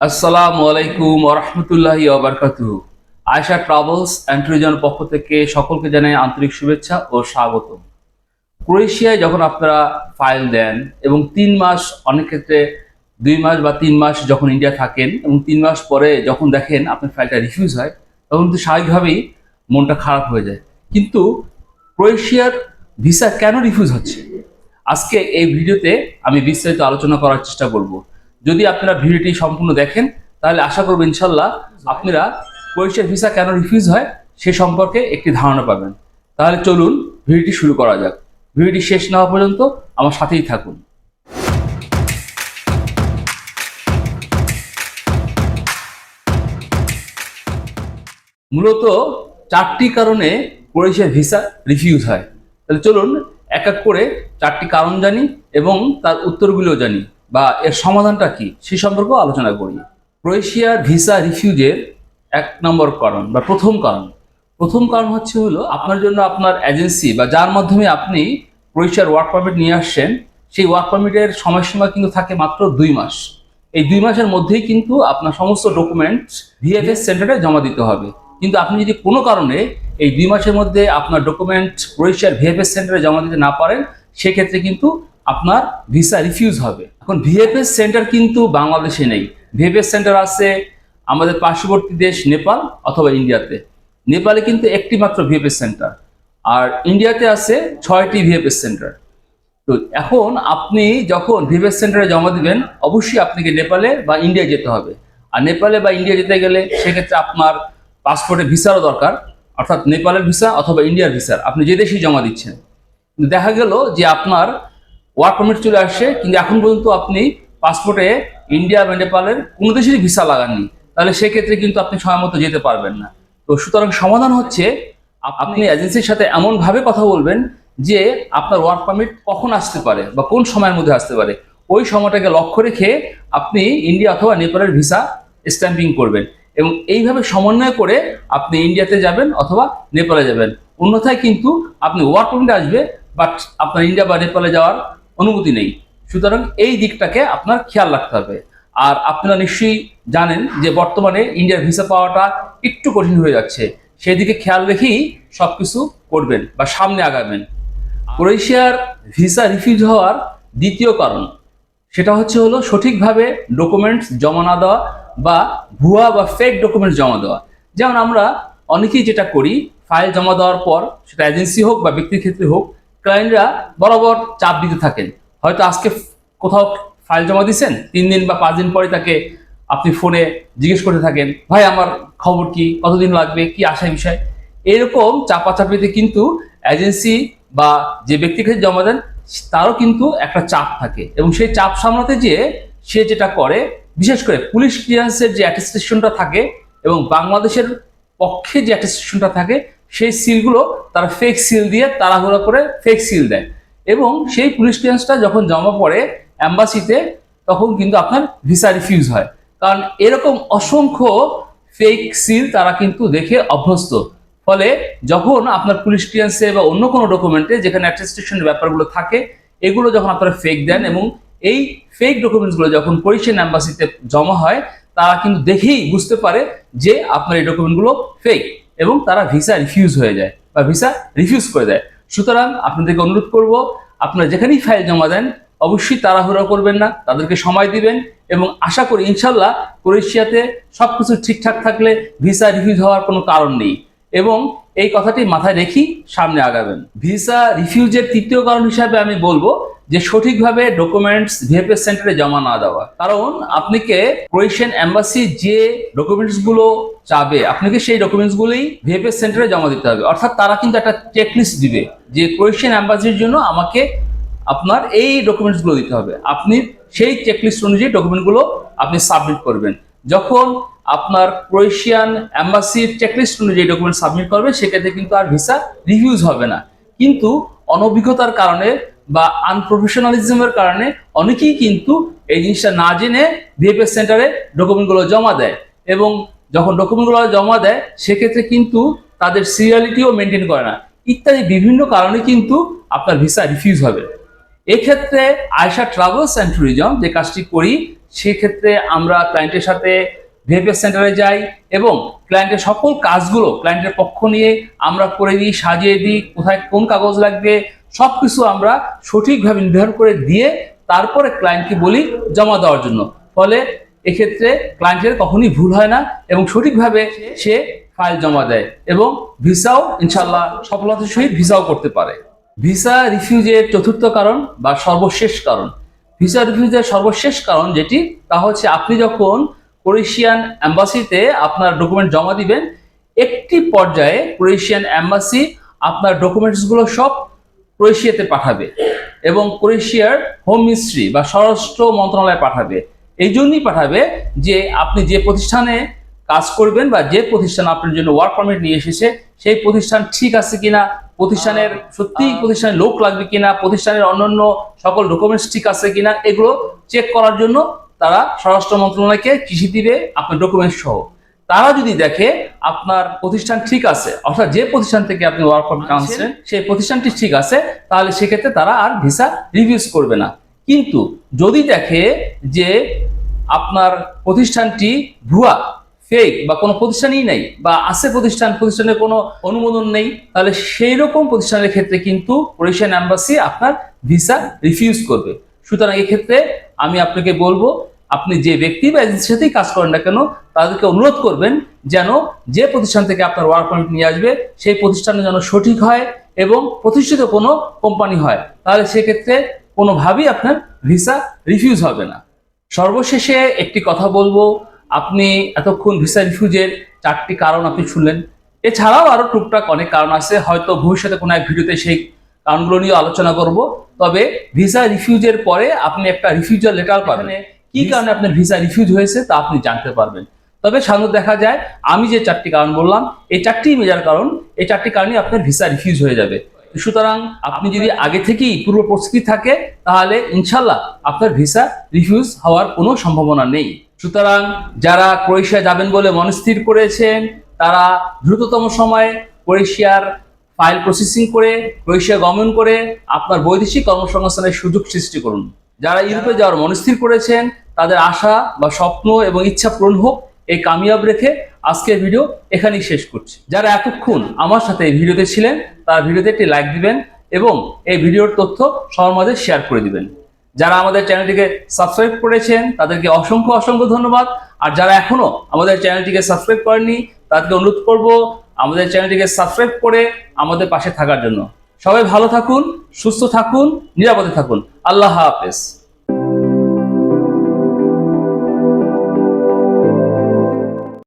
আসসালামু আলাইকুম ওরহমতুল্লাহি ওবরকাতু আয়শা ট্রাভেলস অ্যান্ড পক্ষ থেকে সকলকে জানাই আন্তরিক শুভেচ্ছা ও স্বাগত ক্রোয়েশিয়ায় যখন আপনারা ফাইল দেন এবং তিন মাস, অনেক ক্ষেত্রে দুই মাস বা তিন মাস যখন ইন্ডিয়া থাকেন এবং তিন মাস পরে যখন দেখেন আপনার ফাইলটা রিফিউজ হয়, তখন কিন্তু স্বাভাবিকভাবেই মনটা খারাপ হয়ে যায়। কিন্তু ক্রোয়েশিয়ার ভিসা কেন রিফিউজ হচ্ছে? আজকে এই ভিডিওতে আমি বিস্তারিত আলোচনা করার চেষ্টা করব। যদি আপনারা ভিডিওটি সম্পূর্ণ দেখেন, তাহলে আশা করব ইনশাল্লাহ আপনারা ক্রোয়েশিয়ার ভিসা কেন রিফিউজ হয় সে সম্পর্কে একটি ধারণা পাবেন। তাহলে চলুন ভিডিওটি শুরু করা যাক। ভিডিওটি শেষ না হওয়া পর্যন্ত আমার সাথেই থাকুন। মূলত চারটি কারণে ক্রোয়েশিয়ার ভিসা রিফিউজ হয়। তাহলে চলুন এক এক করে চারটি কারণ জানি এবং তার উত্তরগুলিও জানি। বা এর সমাধানটা কি? সে সম্পর্কেও আলোচনা করি। ক্রোয়েশিয়ার ভিসা রিফিউজের এক নম্বর কারণ বা প্রথম কারণ। প্রথম কারণ হচ্ছে হলো আপনার জন্য আপনার এজেন্সি বা যার মাধ্যমে আপনি ক্রোয়েশিয়ার ওয়ার্ক পারমিট নিয়ে আসছেন, সেই ওয়ার্ক পারমিটের সময়সীমা কিন্তু থাকে মাত্র দুই মাস। এই দুই মাসের মধ্যেই কিন্তু আপনার সমস্ত ডকুমেন্টস ভিএফএস সেন্টারে জমা দিতে হবে। কিন্তু আপনি যদি কোনো কারণে এই দুই মাসের মধ্যে আপনার ডকুমেন্ট ক্রোয়েশিয়ার ভিএফএস সেন্টারে জমা দিতে না পারেন, সেক্ষেত্রে কিন্তু আপনার ভিসা রিফিউজ হবে। এখন ভিএফএস সেন্টার কিন্তু বাংলাদেশে নেই। ভিএফএস সেন্টার আছে আমাদের পার্শ্ববর্তী দেশ নেপাল অথবা ইন্ডিয়াতে। নেপালে কিন্তু একটি মাত্র ভিএফএস সেন্টার আর ইন্ডিয়াতে আছে ছয়টি ভিএফএস সেন্টার তো এখন আপনি যখন ভিএফএস সেন্টারে জমা দিবেন, অবশ্যই আপনাকে নেপালে বা ইন্ডিয়া যেতে হবে। আর নেপালে বা ইন্ডিয়া যেতে গেলে সেক্ষেত্রে আপনার পাসপোর্টে ভিসারও দরকার। অর্থাৎ নেপালের ভিসা অথবা ইন্ডিয়ার ভিসার আপনি যে দেশেই জমা দিচ্ছেন। দেখা গেল যে আপনার ওয়ার্ক পারমিট চলে আসছে কিন্তু এখন পর্যন্ত আপনি পাসপোর্টে ইন্ডিয়া বা নেপালের কোনো দেশেরই ভিসা লাগাননি। তাহলে সেক্ষেত্রে কিন্তু আপনি সময় মতো যেতে পারবেন না। তো সুতরাং সমাধান হচ্ছে আপনি এজেন্সির সাথে এমনভাবে কথা বলবেন যে আপনার ওয়ার্ক পারমিট কখন আসতে পারে বা কোন সময়ের মধ্যে আসতে পারে। ওই সময়টাকে লক্ষ্য রেখে আপনি ইন্ডিয়া অথবা নেপালের ভিসা স্ট্যাম্পিং করবেন এবং এইভাবে সমন্বয় করে আপনি ইন্ডিয়াতে যাবেন অথবা নেপালে যাবেন। অন্যথায় কিন্তু আপনি ওয়ার্ক পারমিট আসবে বাট আপনার ইন্ডিয়া বা নেপালে যাওয়ার অনুমতি নেই। সুতরাং এই দিকটাকে আপনার খেয়াল রাখতে হবে। আর আপনারা নিশ্চয়ই জানেন যে বর্তমানে ইন্ডিয়ার ভিসা পাওয়াটা একটু কঠিন হয়ে যাচ্ছে। সেই দিকে খেয়াল রেখেই সব কিছু করবেন বা সামনে আগাবেন। ক্রোয়েশিয়ার ভিসা রিফিউজ হওয়ার দ্বিতীয় কারণ, সেটা হচ্ছে হলো সঠিকভাবে ডকুমেন্টস জমা না দেওয়া বা ভুয়া বা ফেক ডকুমেন্টস জমা দেওয়া। যেমন আমরা অনেকেই যেটা করি ফাইল জমা দেওয়ার পর সেটা এজেন্সি হোক বা ব্যক্তির ক্ষেত্রে হোক ক্লায়েন্টরা বরাবর চাপ দিতে থাকেন। হয়তো আজকে কোথাও ফাইল জমা দিচ্ছেন তিন দিন বা পাঁচ দিন পরে তাকে আপনি ফোনে জিজ্ঞেস করতে থাকেন, ভাই, আমার খবর কি? কতদিন লাগবে? কি আশা বিষয়? এরকম চাপাচাপিতে কিন্তু এজেন্সি বা যে ব্যক্তির কাছে জমা দেন, তারও কিন্তু একটা চাপ থাকে। এবং সেই চাপ সামলাতে যেয়ে সে যেটা করে, বিশেষ করে পুলিশ ক্লিয়ারেন্সের যে অ্যাটেস্টেশনটা থাকে এবং বাংলাদেশের পক্ষে যে অ্যাটেস্টেশনটা থাকে সেই সিলগুলো তারা ফেক সিল দিয়ে তাড়াহুড়া করে ফেক সিল দেয়। এবং সেই পুলিশ ক্লিয়ারেন্সটা যখন জমা পড়ে অ্যাম্বাসিতে তখন কিন্তু আপনার ভিসা রিফিউজ হয়। কারণ এরকম অসংখ্য ফেক সিল তারা কিন্তু দেখে অভ্যস্ত। ফলে যখন আপনার পুলিশ ক্লিয়ারেন্সে বা অন্য কোনো ডকুমেন্টে যেখানে অ্যাটেস্টেশনের ব্যাপারগুলো থাকে, এগুলো যখন আপনারা ফেক দেন এবং এই ফেক ডকুমেন্টসগুলো যখন কোরিশিয়ান অ্যাম্বাসিতে জমা হয়, তারা কিন্তু দেখেই বুঝতে পারে যে আপনার এই ডকুমেন্টগুলো ফেক এবং তারা ভিসা রিফিউজ হয়ে যায় বা ভিসা রিফিউজ করে দেয়। সুতরাং আপনাদেরকে অনুরোধ করব, আপনারা যেখানেই ফাইল জমা দেন, অবশ্যই তাড়াহুড়া করবেন না, তাদেরকে সময় দিবেন এবং আশা করি ইনশাল্লাহ ক্রোয়েশিয়াতে সবকিছু ঠিকঠাক থাকলে ভিসা রিফিউজ হওয়ার কোনো কারণ নেই। এবং এই কথাটি মাথায় রেখি সামনে আগাবেন। ভিসা রিফিউজের তৃতীয় কারণ হিসাবে আমি বলব যে সঠিকভাবে ডকুমেন্টস ভিএফএস সেন্টারে জমা না দেওয়া। কারণ আপনাকে ক্রোয়েশিয়ান এম্বাসি যে ডকুমেন্টসগুলো চাবে আপনাকে সেই ডকুমেন্টস গুলোই ভিএফএস সেন্টারে জমা দিতে হবে। অর্থাৎ তারা কিন্তু একটা চেকলিস্ট দিবে যে ক্রোয়েশিয়ান এম্বাসির জন্য আমাকে আপনার এই ডকুমেন্টসগুলো দিতে হবে। আপনি সেই চেকলিস্ট অনুযায়ী ডকুমেন্টগুলো আপনি সাবমিট করবেন। যখন আপনার ক্রোয়েশিয়ান অ্যাম্বাসির চেকলিস্ট অনুযায়ী ডকুমেন্ট সাবমিট করবে, সেক্ষেত্রে কিন্তু আর ভিসা রিভিউজ হবে না। কিন্তু অনভিজ্ঞতার কারণে বা আনপ্রফেশনালিজমের কারণে অনেকেই কিন্তু এই জিনিসটা না জেনে ভিএফএস সেন্টারে ডকুমেন্টগুলো জমা দেয় এবং যখন ডকুমেন্টগুলো জমা দেয়, সেক্ষেত্রে কিন্তু তাদের সিরিয়ালিটিও মেনটেন করে না। ইত্যাদি বিভিন্ন কারণে কিন্তু আপনার ভিসা রিফিউজ হবে। এক্ষেত্রে আয়সা ট্রাভেলস অ্যান্ড ট্যুরিজম যে কাজটি করি, সেক্ষেত্রে আমরা ক্লায়েন্টের সাথে ভিএফএস সেন্টারে যাই এবং ক্লায়েন্টের সকল কাজগুলো ক্লায়েন্টের পক্ষ নিয়ে আমরা করে দিই, সাজিয়ে দিই, কোথায় কোন কাগজ লাগবে সব কিছু আমরা সঠিকভাবে নির্ধারণ করে দিয়ে তারপরে ক্লায়েন্টকে বলি জমা দেওয়ার জন্য। ফলে এক্ষেত্রে ক্লায়েন্টের কখনই ভুল হয় না এবং সঠিকভাবে সে ফাইল জমা দেয় এবং ভিসাও ইনশাল্লাহ সফলতার সহিত ভিসাও করতে পারে। ভিসা রিফিউজের চতুর্থ কারণ বা সর্বশেষ কারণ। ভিসা রিফিউজের সর্বশেষ কারণ যেটি তা হচ্ছে আপনি যখন ক্রোয়েশিয়ান অ্যাম্বাসিতে আপনার ডকুমেন্ট জমা দিবেন। একটি পর্যায়ে ক্রোয়েশিয়ান অ্যাম্বাসি আপনার ডকুমেন্টসগুলো সব ক্রোয়েশিয়াতে পাঠাবে এবং ক্রোয়েশিয়ার হোম মিনিস্ট্রি বা স্বরাষ্ট্র মন্ত্রণালয়ে পাঠাবে। এই জন্যই পাঠাবে যে আপনি যে প্রতিষ্ঠানে কাজ করবেন বা যে প্রতিষ্ঠান আপনার জন্য ওয়ার্ক পারমিট নিয়ে এসেছে সেই প্রতিষ্ঠান ঠিক আছে কিনা প্রতিষ্ঠানের সত্যিই প্রতিষ্ঠানের লোক লাগবে কিনা প্রতিষ্ঠানের অন্যান্য সকল ডকুমেন্টস ঠিক আছে কিনা এগুলো চেক করার জন্য তারা স্বরাষ্ট্র মন্ত্রণালয়কে চিঠি দিবে আপনার ডকুমেন্টস সহ। তারা যদি দেখে আপনার প্রতিষ্ঠান ঠিক আছে অর্থাৎ যে প্রতিষ্ঠান থেকে আপনি ওয়ার্ক পারমিট আনছেন। সেই প্রতিষ্ঠানটি ঠিক আছে তাহলে সেক্ষেত্রে তারা আর ভিসা রিভিউজ করবে না। কিন্তু যদি দেখে যে আপনার প্রতিষ্ঠানটি ভুয়া ফেক বা কোনো প্রতিষ্ঠানই নেই বা আছে প্রতিষ্ঠান প্রতিষ্ঠানের কোনো অনুমোদন নেই তাহলে সেই রকম প্রতিষ্ঠানের ক্ষেত্রে কিন্তু ক্রোয়েশিয়ান অ্যাম্বাসি আপনার ভিসা রিফিউজ করবে। সুতরাং এক্ষেত্রে আমি আপনাকে বলব, আপনি যে ব্যক্তি বা এজেন্সির সাথেই কাজ করেন না কেন, তাদেরকে অনুরোধ করবেন যেন যে প্রতিষ্ঠান থেকে আপনার ওয়ার্ক পারমিট নিয়ে আসবে, সেই প্রতিষ্ঠানে যেন সঠিক হয় এবং প্রতিষ্ঠিত কোনো কোম্পানি হয়, তাহলে সেক্ষেত্রে কোনোভাবেই আপনার ভিসা রিফিউজ হবে না। সর্বশেষে একটি কথা বলব, আপনি এতক্ষণ ভিসা রিফিউজের চারটি কারণ আপনি শুনলেন। এছাড়াও আরও টুকটাক অনেক কারণ আছে, হয়তো ভবিষ্যতে কোনো এক ভিডিওতে সেই কারণগুলো নিয়ে আলোচনা করব। তবে ভিসা রিফিউজের পরে আপনি একটা রিফিউজাল লেটার পাবেন। কি কারণে আপনার ভিসা রিফিউজ হয়েছে তা আপনি জানতে পারবেন। তবে সাধারণত দেখা যায় আমি যে চারটি কারণ বললাম এই চারটি মেজার কারণ এই চারটি কারণে আপনার ভিসা রিফিউজ হয়ে যাবে। সুতরাং আপনি যদি আগে থেকেই পূর্ব প্রস্তুতি থাকে তাহলে ইনশাল্লাহ আপনার ভিসা রিফিউজ হওয়ার কোনো সম্ভাবনা নেই। সুতরাং যারা ক্রোয়েশিয়া যাবেন বলে মনস্থির করেছেন তারা দ্রুততম সময়ে ক্রোয়েশিয়ার ফাইল প্রসেসিং করে ক্রোয়েশিয়া গমন করে আপনার বৈদেশিক কর্মসংস্থানের সুযোগ সৃষ্টি করুন। যারা ইউরোপে যাওয়ার মনস্থির করেছেন তাদের আশা বা স্বপ্ন এবং ইচ্ছা পূরণ হোক এই কামিয়াব রেখে আজকের ভিডিও এখানেই শেষ করছি। যারা এতক্ষণ আমার সাথে এই ভিডিওতে ছিলেন তারা ভিডিওতে একটি লাইক দিবেন এবং এই ভিডিওর তথ্য সবার মাঝে শেয়ার করে দিবেন। যারা আমাদের চ্যানেলটিকে সাবস্ক্রাইব করেছেন তাদেরকে অসংখ্য অসংখ্য ধন্যবাদ। আর যারা এখনও আমাদের চ্যানেলটিকে সাবস্ক্রাইব করেননি তাদেরকে অনুরোধ করব আমাদের চ্যানেলটিকে সাবস্ক্রাইব করে আমাদের পাশে থাকার জন্য। সবাই ভালো থাকুন, সুস্থ থাকুন, নিরাপদে থাকুন। আল্লাহ হাফেজ।